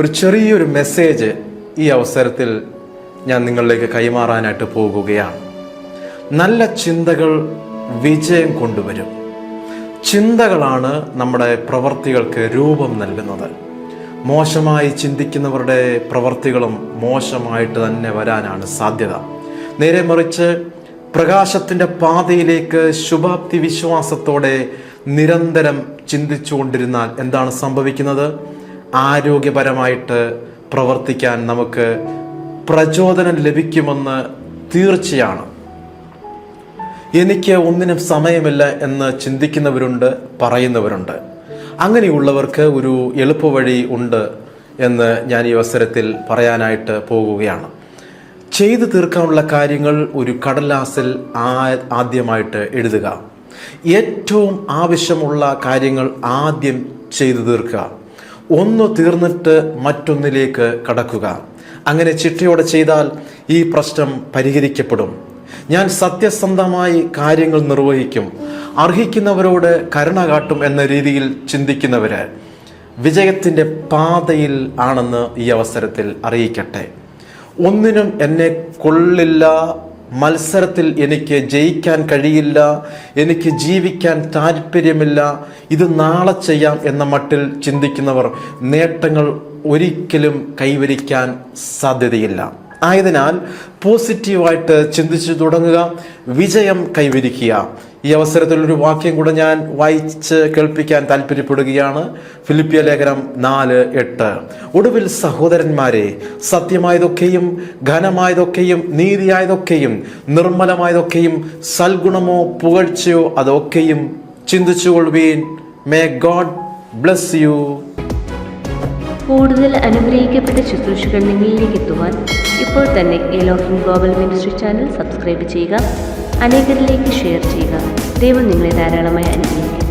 ഒരു ചെറിയൊരു മെസ്സേജ് ഈ അവസരത്തിൽ ഞാൻ നിങ്ങളിലേക്ക് കൈമാറാനായിട്ട് പോകുകയാണ്. നല്ല ചിന്തകൾ വിജയം കൊണ്ടുവരും. ചിന്തകളാണ് നമ്മുടെ പ്രവർത്തികൾക്ക് രൂപം നൽകുന്നത്. മോശമായി ചിന്തിക്കുന്നവരുടെ പ്രവർത്തികളും മോശമായിട്ട് തന്നെ വരാനാണ് സാധ്യത. നേരെ മറിച്ച് പ്രകാശത്തിന്റെ പാതയിലേക്ക് ശുഭാപ്തി വിശ്വാസത്തോടെ നിരന്തരം ചിന്തിച്ചുകൊണ്ടിരുന്നാൽ എന്താണ് സംഭവിക്കുന്നത്? ആരോഗ്യപരമായിട്ട് പ്രവർത്തിക്കാൻ നമുക്ക് പ്രചോദനം ലഭിക്കുമെന്ന് തീർച്ചയാണ്. എനിക്ക് ഒന്നിനും സമയമില്ല എന്ന് ചിന്തിക്കുന്നവരുണ്ട് പറയുന്നവരുണ്ട്. അങ്ങനെയുള്ളവർക്ക് ഒരു എളുപ്പവഴി ഉണ്ട് എന്ന് ഞാൻ ഈ അവസരത്തിൽ പറയാനായിട്ട് പോകുകയാണ്. ചെയ്തു തീർക്കാനുള്ള കാര്യങ്ങൾ ഒരു കടലാസിൽ ആദ്യമായിട്ട് എഴുതുക. ഏറ്റവും ആവശ്യമുള്ള കാര്യങ്ങൾ ആദ്യം ചെയ്തു തീർക്കുക. ഒന്ന് തീർന്നിട്ട് മറ്റൊന്നിലേക്ക് കടക്കുക. അങ്ങനെ ചിട്ടയോടെ ചെയ്താൽ ഈ പ്രശ്നം പരിഹരിക്കപ്പെടും. ഞാൻ സത്യസന്ധമായി കാര്യങ്ങൾ നിർവഹിക്കും. അർഹിക്കുന്നവരോട് കരുണ കാട്ടും എന്ന രീതിയിൽ ചിന്തിക്കുന്നവര് വിജയത്തിന്റെ പാതയിൽ ആണെന്ന് ഈ അവസരത്തിൽ അറിയിക്കട്ടെ. ഒന്നിനും എന്നെ കൊള്ളില്ല മത്സരത്തിൽ എനിക്ക് ജയിക്കാൻ കഴിയില്ല എനിക്ക് ജീവിക്കാൻ താല്പര്യമില്ല ഇത് നാളെ ചെയ്യാം എന്ന മട്ടിൽ ചിന്തിക്കുന്നവർ നേട്ടങ്ങൾ ഒരിക്കലും കൈവരിക്കാൻ സാധ്യതയില്ല. ആയതിനാൽ പോസിറ്റീവായിട്ട് ചിന്തിച്ചു തുടങ്ങുക വിജയം കൈവരിക്കുക. ഈ അവസരത്തിൽ ഒരു വാക്യം കൂടെ ഞാൻ വായിച്ച് കേൾപ്പിക്കാൻ താല്പര്യപ്പെടുകയാണ്. ഫിലിപ്പിയ ലേഖനം നാല് എട്ട്. ഒടുവിൽ സഹോദരന്മാരെ സത്യമായതൊക്കെയും ഘനമായതൊക്കെയും നീതിയായതൊക്കെയും നിർമ്മലമായതൊക്കെയും സൽഗുണമോ പുകഴ്ചയോ അതൊക്കെയും ചിന്തിച്ചുകൊള്ളുവീൻ. മേ ഗോഡ് ബ്ലസ് യു കൂടുതൽ അനുഗ്രഹിക്കപ്പെട്ട ശുശ്രൂഷകൾ നിങ്ങളിലേക്ക് എത്തുവാൻ ഇപ്പോൾ തന്നെ ഗ്ലോബൽ മിനിസ്ട്രി ചാനൽ സബ്സ്ക്രൈബ് ചെയ്യുക. അനേകരിലേക്ക് ഷെയർ ചെയ്യുക. ദൈവം നിങ്ങളെ ധാരാളമായി അനുഗ്രഹിക്കും